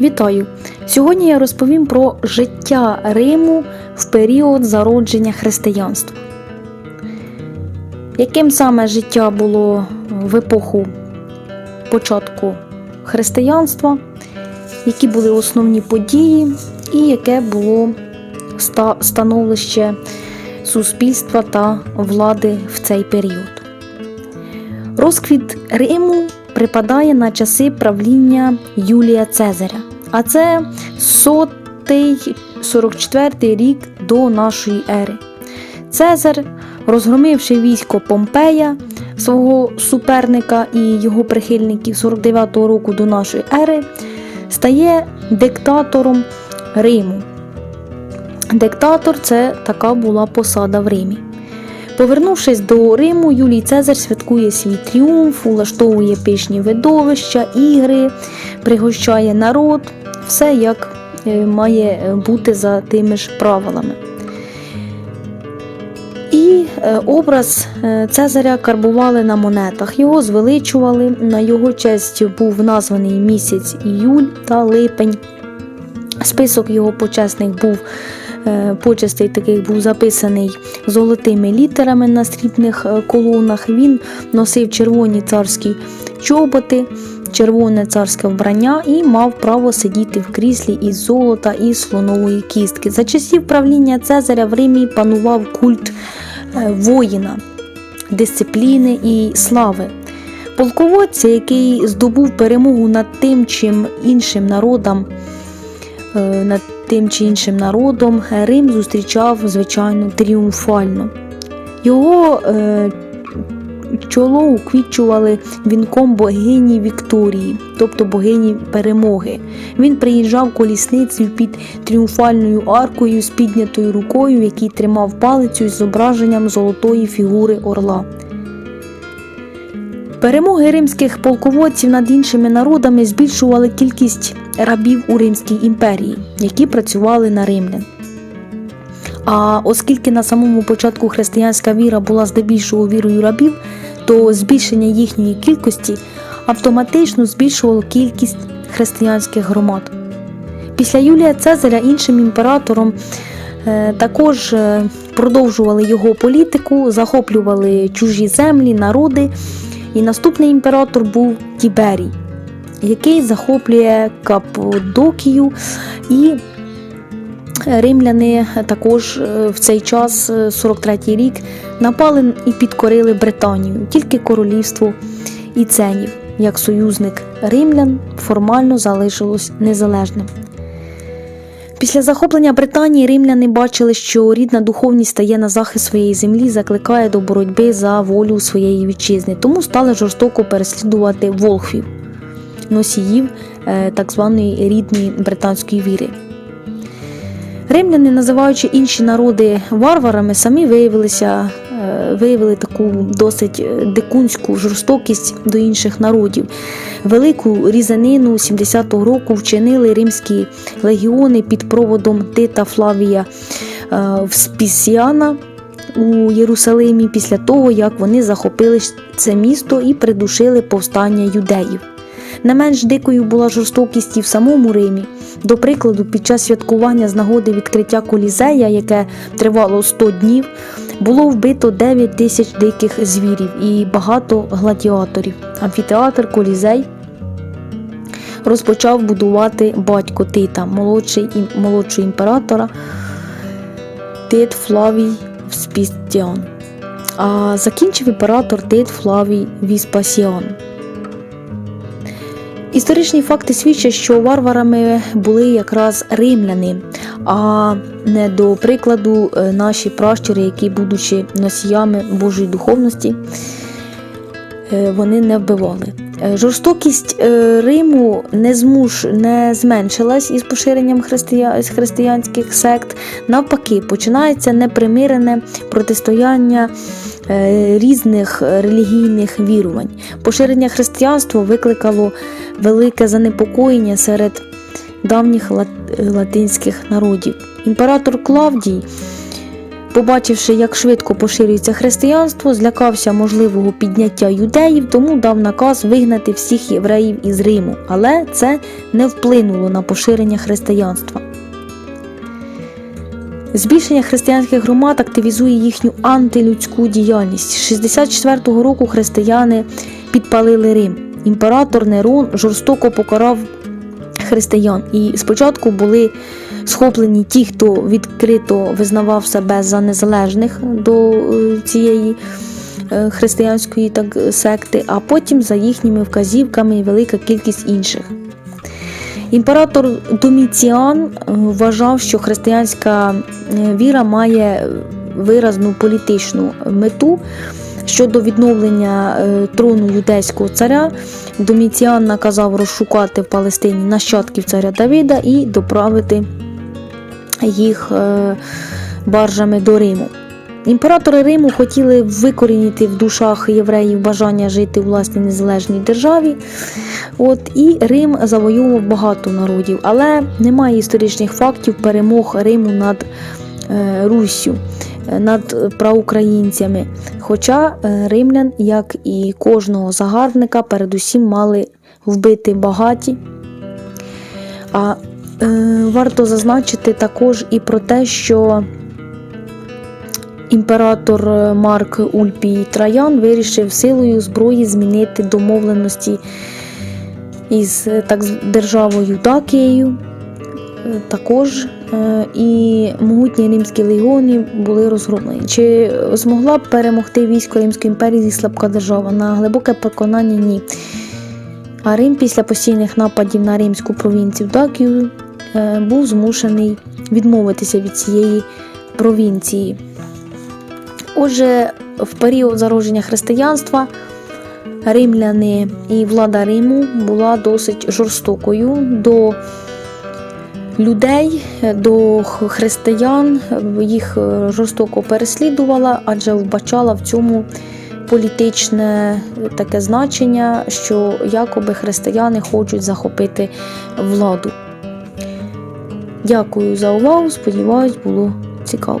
Вітаю! Сьогодні я розповім про життя Риму в період зародження християнства. Яким саме життя було в епоху початку християнства, які були основні події, і яке було становище суспільства та влади в цей період. Розквіт Риму припадає на часи правління Юлія Цезаря, а це сотий 44 рік до нашої ери. Цезар, розгромивши військо Помпея, свого суперника і його прихильників 49-го року до нашої ери, стає диктатором Риму. Диктатор це така була посада в Римі. Повернувшись до Риму, Юлій Цезар святкує свій тріумф, улаштовує пишні видовища, ігри, пригощає народ, все як е, має бути за тими ж правилами. І е, образ е, Цезаря карбували на монетах, його звеличували. На його честь був названий місяць іюль та липень. Список його почесних був е, почестей таких був записаний золотими літерами на срібних е, колонах. Він носив червоні царські чоботи, червоне царське вбрання і мав право сидіти в кріслі із золота і слонової кістки. За часів правління Цезаря в Римі панував культ е, воїна, дисципліни і слави. Полководця, який здобув перемогу над тим чим іншим народам, е, над тим чи іншим народом, Рим зустрічав, звичайно, тріумфально. Його е, чоло уквічували вінком богині Вікторії, тобто богині перемоги. Він приїжджав колісницею під тріумфальною аркою з піднятою рукою, в якій тримав палицю з зображенням золотої фігури орла. Перемоги римських полководців над іншими народами збільшували кількість рабів у Римській імперії, які працювали на римлян. А оскільки на самому початку християнська віра була здебільшого вірою рабів, то збільшення їхньої кількості автоматично збільшувало кількість християнських громад. Після Юлія Цезаря іншим імператором е, також е, продовжували його політику, захоплювали чужі землі, народи. І наступний імператор був Тіберій, який захоплює Каппадокію. І римляни також е, в цей час, е, 43-й рік, напали і підкорили Британію, тільки королівство Іценів, як союзник римлян, формально залишилось незалежним. Після захоплення Британії римляни бачили, що рідна духовність стає на захист своєї землі, закликає до боротьби за волю своєї вітчизни, тому стали жорстоко переслідувати волхвів, носіїв е, так званої рідної британської віри. Римляни, називаючи інші народи варварами, самі виявилися, е, виявили таку досить е, дикунську жорстокість до інших народів. Велику різанину 70-го року вчинили римські легіони під проводом Тита Флавія Вспісіана у Єрусалимі після того, як вони захопили це місто і придушили повстання юдеїв. Не менш дикою була жорстокість і в самому Римі. До прикладу, під час святкування з нагоди відкриття колізея, яке тривало 100 днів, було вбито 9 тисяч диких звірів і багато гладіаторів. Амфітеатр Колізей розпочав будувати батько Тита, молодший молодшого імператора Тит Флавій Вспістіон. А закінчив імператор Тит Флавій Віспасіон. Історичні факти свідчать, що варварами були якраз римляни, а не до прикладу е, наші пращури, які, будучи носіями Божої духовності, е, вони не вбивали. Е, Жорстокість е, Риму не змуш не зменшилась із поширенням христия... з християнських сект. Навпаки, починається непримирене протистояння е, різних релігійних вірувань. Поширення християнства викликало велике занепокоєння серед давніх лат- латинських народів. Імператор Клавдій побачивши, як швидко поширюється християнство, злякався можливого підняття юдеїв, тому дав наказ вигнати всіх євреїв із Риму. Але це не вплинуло на поширення християнства. Збільшення християнських громад активізує їхню антилюдську діяльність. 64-го року християни підпалили Рим. Імператор Нерон жорстоко покарав християн. І спочатку були схоплені ті, хто відкрито визнавав себе за незалежних до е, цієї е, християнської так, секти, а потім за їхніми вказівками велика кількість інших. Імператор Доміціан е, вважав, що християнська віра має виразну політичну мету. Щодо відновлення трону юдейського царя, Доміціан наказав розшукати в Палестині нащадків царя Давида і доправити їх е, баржами до Риму. Імператори Риму хотіли викорінити в душах євреїв бажання жити у власній незалежній державі. От, і Рим завоював багато народів, але немає історичних фактів перемог Риму над е, Руссю, е, над праукраїнцями. Хоча римлян, як і кожного загарбника, передусім мали вбити багаті. А варто зазначити також і про те, що імператор Марк Ульпій Траян вирішив силою зброї змінити домовленості із е, так державою Дакією. Е, Також е, і могутні римські легіони були розгромлені. Чи змогла б перемогти військо Римської імперії зі слабка держава? На глибоке переконання ні. А Рим після постійних нападів на римську провінцію Дакію е, був змушений відмовитися від цієї провінції. Отже, в період зародження християнства римляни і влада Риму була досить жорстокою до людей, до християн. Їх е, жорстоко переслідувала, адже вбачала в цьому політичне таке значення, що якоби християни хочуть захопити владу. Дякую за увагу. Сподіваюсь, було цікаво.